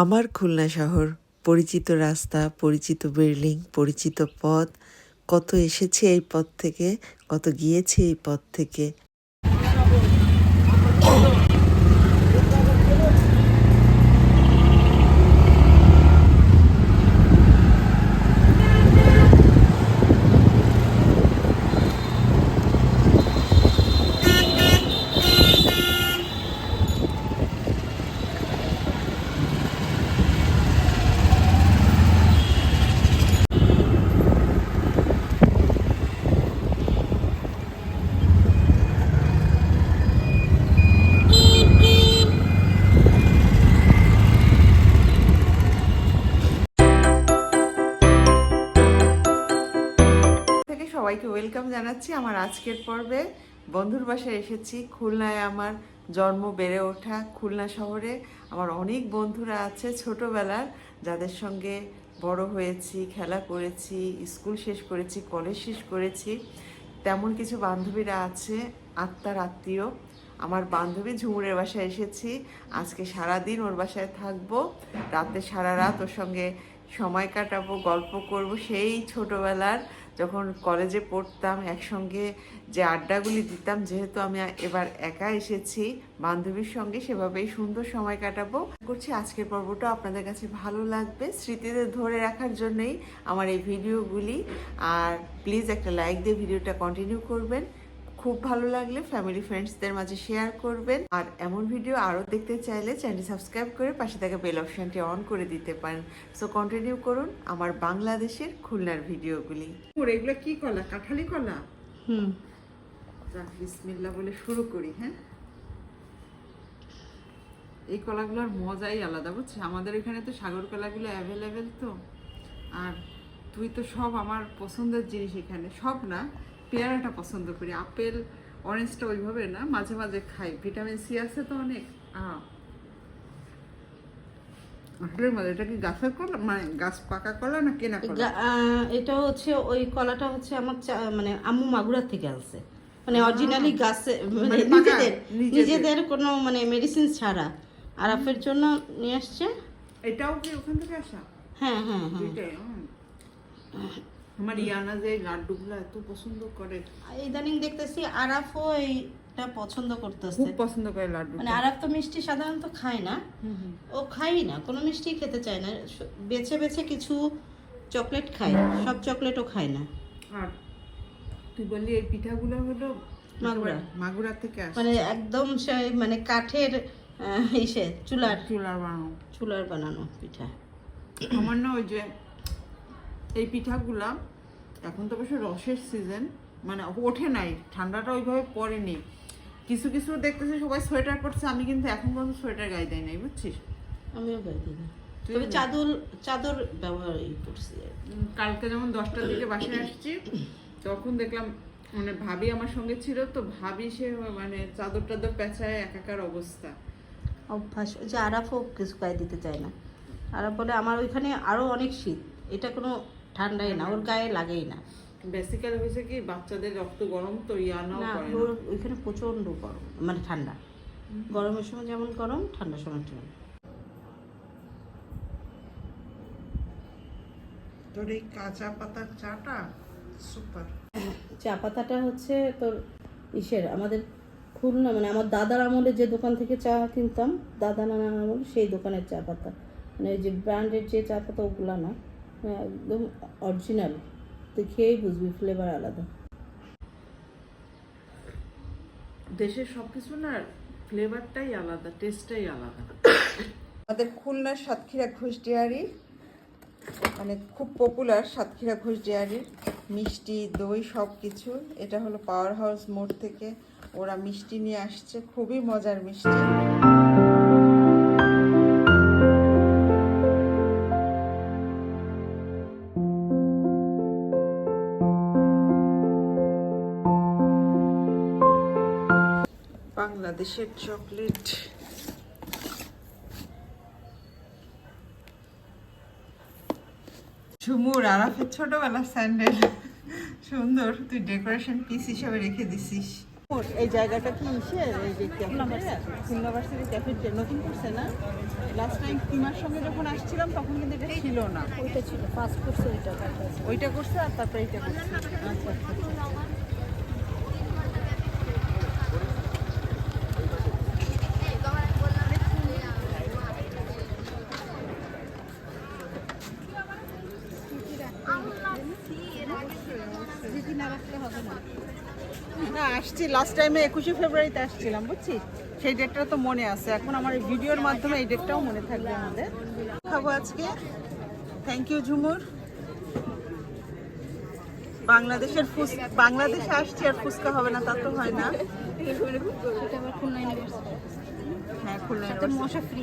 আমার খুলনা শহর, পরিচিত রাস্তা, পরিচিত বিল্ডিং পরিচিত পথ, কত এসেছে এই পথ থেকে, কত গিয়েছে এই পথ থেকে থেকে সবাইকে ওয়েলকাম জানাচ্ছি। আমার আজকের পর্বে বন্ধুর বাসায় এসেছি। খুলনায় আমার জন্ম বেড়ে ওঠা খুলনা শহরে। আমার অনেক বন্ধুরা আছে ছোটোবেলার, যাদের সঙ্গে বড় হয়েছি, খেলা করেছি, স্কুল শেষ করেছি, কলেজ শেষ করেছি। তেমন কিছু বান্ধবীরা আছে, আত্মার আত্মীয়। আমার বান্ধবী ঝুমুরের বাসায় এসেছি। আজকে সারাদিন ওর বাসায় থাকব। রাতে সারা রাত ওর সঙ্গে সময় কাটাবো, গল্প করব। সেই ছোটবেলার যখন কলেজে পড়তাম, একসঙ্গে যে আড্ডাগুলি দিতাম, যেহেতু আমি এবার একা এসেছি, বান্ধবীর সঙ্গে সেভাবেই সুন্দর সময় কাটাবো। করছি আজকের পর্বটা আপনাদের কাছে ভালো লাগবে। স্মৃতিতে ধরে রাখার জন্যই আমার এই ভিডিওগুলি। আর প্লিজ একটা লাইক দিয়ে ভিডিওটা কন্টিনিউ করবেন। খুব ভালো লাগলে ফ্যামিলি ফ্রেন্ডসদের মাঝে শেয়ার করবেন। আর এমন ভিডিও আরও দেখতে চাইলে চ্যানেলটি সাবস্ক্রাইব করে পাশে থাকা বেল অপশনটি অন করে দিতে পারেন। সো কন্টিনিউ করুন আমার বাংলাদেশের খুলনার ভিডিওগুলি এগুলো কি কলা? কাঁঠালি কলা? হুম। বিসমিল্লা বলে শুরু করি হ্যাঁ? এই কলাগুলোর মজাই আলাদা বুঝছিস আমাদের এখানে তো সাগর কলাগুলো অ্যাভেলেবেল তো। আর তুই তো সব আমার পছন্দের জিনিস এখানে। সব না পেয়ারাটা পছন্দ করি। আপেল অরেঞ্জটা ওইভাবে না মাঝে মাঝে খাই। ভিটামিন সি আছে তো অনেক। আসলে মজা এটা কি গাছের কলা? মানে গাছ পাকা কলা না কেনা কলা? এটা হচ্ছে ওই কলাটা হচ্ছে আমার মানে আম্মু মাগুরার থেকে আনছে। মানে অরিজিনালি গাছে মানে মানে নিজেদের নিজেদের। কোনো মানে মেডিসিন ছাড়া। আরাফের জন্য নিয়ে আসছে। এটাও কি ওখান থেকে আসা? হ্যাঁ হ্যাঁ হ্যাঁ। আমার ইয়ানা যে লাড্ডুগুলো এত পছন্দ করে। ইদানিং দেখতেছি আরাফও এইটা পছন্দ করতেছে। খুব পছন্দ করে লাড্ডু মানে আরাফ তো মিষ্টি সাধারণত খায় না। ও খাই না কোনো মিষ্টি খেতে চায় না। বেছে বেছে কিছু চকলেট খায় সব চকলেটও খায় না। আর তুই বললি এই পিঠাগুলো হলো মাগুরা। মাগুরা থেকে আসে মানে একদম সেই মানে কাঠের ইসে চুলার। চুলার বানানো। চুলার বানানো পিঠা। আমার না ওই যে এই পিঠাগুলা এখন তো অবশ্য রসের সিজন মানে ওঠে নাই ঠান্ডাটা ওইভাবে পড়েনি। কিছু কিছু দেখতেছি সবাই সোয়েটার পরছে আমি কিন্তু এখন পর্যন্ত সোয়েটার গায়ে দেয় নাই বুঝছিস? আমিও গায়ে দিই না। তবে চাদর চাদর ব্যবহার করছি কালকে যেমন দশটার দিকে বাসায় আসছি তখন দেখলাম মানে ভাবি আমার সঙ্গে ছিল তো ভাবি সে মানে চাদর টাদর পেঁচায় একাকার অবস্থা। অভ্যাস ওই যে আরাফও কিছু গায়ে দিতে চায় না। আরাফ বলে আমার ওইখানে আরও অনেক শীত এটা কোনো ঠান্ডাই না ওর গায়ে লাগেই না। বেসিক্যালি হয়েছে কি বাচ্চাদের রক্ত গরম তো ইয়ানাও না ওর ওইখানে প্রচণ্ড গরম মানে ঠান্ডা। গরমের সময় যেমন গরম ঠান্ডার সময় তেমন তোর এই কাঁচা পাতার চাটা সুপার। চা পাতাটা হচ্ছে তোর ইসের আমাদের খুলনা মানে আমার দাদার আমলে যে দোকান থেকে চা কিনতাম দাদা নানার আমল সেই দোকানের চা পাতা। মানে ওই যে ব্র্যান্ডের যে চা পাতা ওগুলো না। একদম অরিজিনাল তুই খেয়েই বুঝবি ফ্লেভার আলাদা। দেশের সব কিছু না ফ্লেভারটাই আলাদা টেস্টটাই আলাদা। আমাদের খুলনার সাতক্ষীরা ঘোষ ডেয়ারি মানে খুব পপুলার সাতক্ষীরা ঘোষ ডেয়ারির মিষ্টি দই সব কিছু এটা হলো পাওয়ার হাউস মোড় থেকে ওরা মিষ্টি নিয়ে আসছে। খুবই মজার মিষ্টি। বাংলাদেশের চকলেট। ঝুমুর আরাফের ছোটবেলার স্যান্ডেল। সুন্দর তুই ডেকোরেশন পিস হিসেবে রেখে দিছিস। এই জায়গাটা কি ইসের? এই যে খুলনা ভার্সিটি ক্যাফেটে নতুন করছে না? লাস্ট টাইম কিমার সঙ্গে যখন আসছিলাম তখন কিন্তু এটা ছিল না। ওইটা ছিল ফার্স্ট করছে ওইটা ওইটা করছে আর তারপরে এইটা করছে আচ্ছা। না আসছি। লাস্ট টাইমে একুশে ফেব্রুয়ারিতে আসছিলাম বুঝছিস সেই ডেটটা তো মনে আছে। এখন আমার ভিডিওর মাধ্যমে এই ডেটটাও মনে থাকবে আমাদের। খাব আজকে। Thank you Jhumur. বাংলাদেশের ফুস বাংলাদেশে আসছি আর ফুচকা হবে না তা তো হয় না। হ্যাঁ খুলনা মশা ফ্রি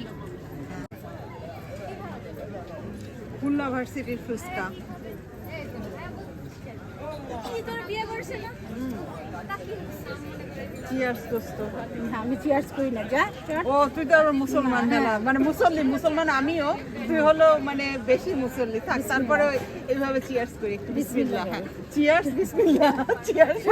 খুলনা ভার্সিটির ফুচকা। চিয়ার্স আমি চিয়ার্স করি না যা ও তুই তো মুসলমান মানে মুসল্লি মুসলমান আমিও। তুই হলো মানে বেশি মুসল্লি। থাক তারপরে এইভাবে চিয়ার্স করি একটু। বিসমিল্লাহ। চিয়ার্স বিসমিল্লাহ। চিয়ার্স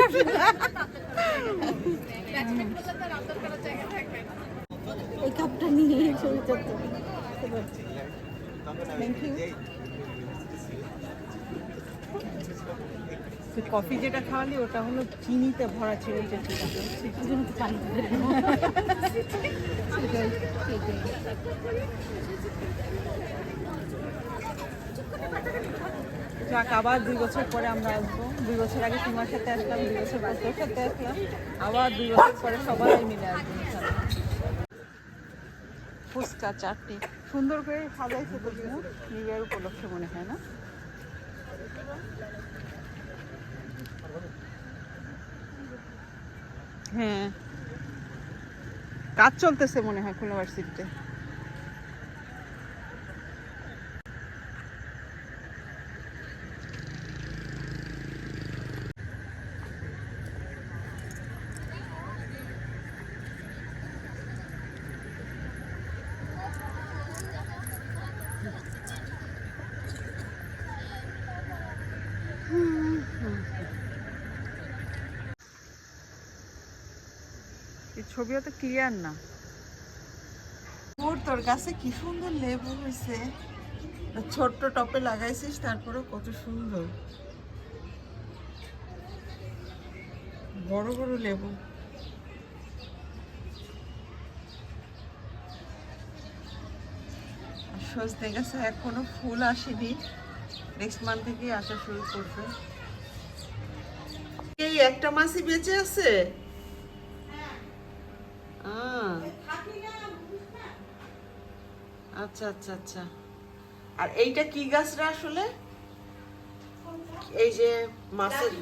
এই কাপটা নিয়ে ছবি তুলতে থ্যাংক ইউ কফি যেটা খাওয়ালি, ওটা হলো চিনিতে ভরা ছিল যাক, আবার দুই বছর পরে আমরা আসব। দুই বছর আগে তোমার সাথে আসলাম, দুই বছর পর তোর সাথে আসলাম। আবার দুই বছর পরে সবাই মিলে আসব ফুচকা চাটনি। সুন্দর করে সাজাইছে তো, নিউ ইয়ার উপলক্ষে মনে হয় না? হ্যাঁ। কাজ চলতেছে মনে হয় খুলনা ভার্সিটিতে এই ছবিও তো ক্লিয়ার না। ওর তোর কাছে কি সুন্দর লেবু হয়েছে। ছোট্ট টপে লাগাইছিস তারপরে কত সুন্দর। বড় বড় লেবু। সজনে গাছে এখনও ফুল আসেনি। নেক্সট মান্থ থেকেই আসা শুরু করবে। এই একটা মাছই বেঁচে আছে। আচ্ছা আচ্ছা আচ্ছা। আর এইটা কি গাছরা আসলে? এই যে মাছের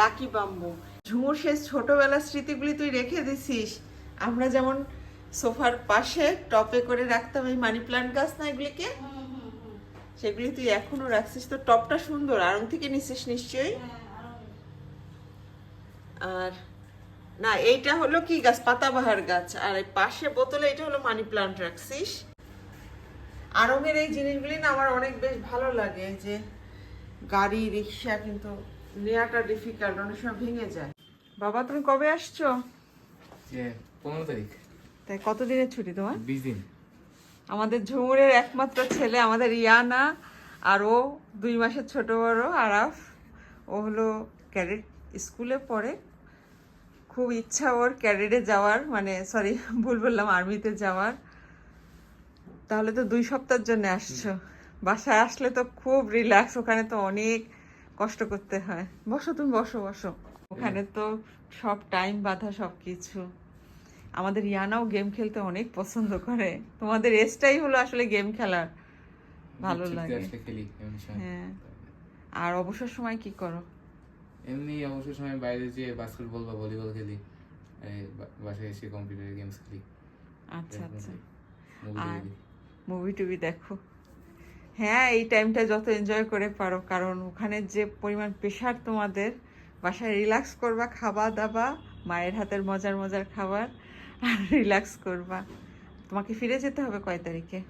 লাকি বাম্বু। ঝুমুর শেষ ছোটবেলার স্মৃতিগুলি তুই রেখে দিছিস। আমরা যেমন সোফার পাশে টপে করে রাখতাম এই মানি প্লান্ট গাছ না এগুলিকে? সেগুলি তুই এখনও রাখছিস। তো টপটা সুন্দর। আড়ং থেকে নিছিস নিশ্চয়ই? আর না এইটা হলো কি গাছ? পাতাবাহার গাছ। আর এই পাশে বোতলে এটা হলো মানি প্লান্ট রাখছিস। আরঙের এই জিনিসগুলি না আমার অনেক বেশ ভালো লাগে যে গাড়ি রিক্সা কিন্তু নেওয়াটা ডিফিকাল্ট অনেক সময় ভেঙে যায়। বাবা তুমি কবে আসছো? পনেরো তারিখ। তাই কতদিনের ছুটি তোমার? বিশ দিন। আমাদের ঝুমুরের একমাত্র ছেলে আমাদের ইয়ানা আর ও দুই মাসের ছোট বড় আরাফ ও হলো ক্যাডেট স্কুলে পড়ে। খুব ইচ্ছা ওর ক্যাডেটে যাওয়ার মানে সরি ভুল বললাম আর্মিতে যাওয়ার। তাহলে তো দুই সপ্তাহের জন্য আসছো। বাসায় আসলে তো খুব রিল্যাক্স ওখানে তো অনেক কষ্ট করতে হয়। বসো তুমি বসো বসো। ওখানে তো সব টাইম বাধা সব কিছু আমাদের ইয়ানাও গেম খেলতে অনেক পছন্দ করে। তোমাদের এজটাই হলো আসলে গেম খেলার। ভালো লাগে। হ্যাঁ। আর অবসর সময় কি করো? এমনি অবসর সময় বাইরে যে বাস্কেটবল বা ভলিবল খেলি বাসায় এসে কম্পিউটারে গেমস খেলি। আচ্ছা আচ্ছা। আর- মুভি টুভি দেখো। হ্যাঁ এই টাইমটা যত এনজয় করে পারো কারণ ওখানে যে পরিমাণ প্রেশার তোমাদের বাসায় রিল্যাক্স করবা খাওয়া দাওয়া মায়ের হাতের মজার মজার খাবার আর রিল্যাক্স করবা। তোমাকে ফিরে যেতে হবে কয় তারিখে?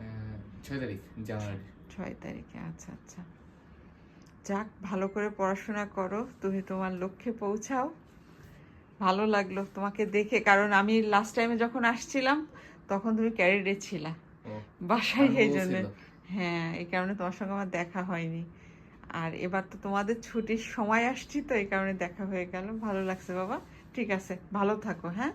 ছয় তারিখ জানুয়ারি। ছয় তারিখে আচ্ছা আচ্ছা। যাক ভালো করে পড়াশোনা করো তুমি তোমার লক্ষ্যে পৌঁছাও। ভালো লাগল তোমাকে দেখে কারণ আমি লাস্ট টাইমে যখন আসছিলাম তখন তুমি ক্যারিডে ছিলা। বাসায় এই জন্য। হ্যাঁ এই কারণে তোমার সঙ্গে আমার দেখা হয়নি। আর এবার তো তোমাদের ছুটির সময় আসছি তো এই কারণে দেখা হয়ে গেল। ভালো লাগছে বাবা। ঠিক আছে ভালো থাকো হ্যাঁ।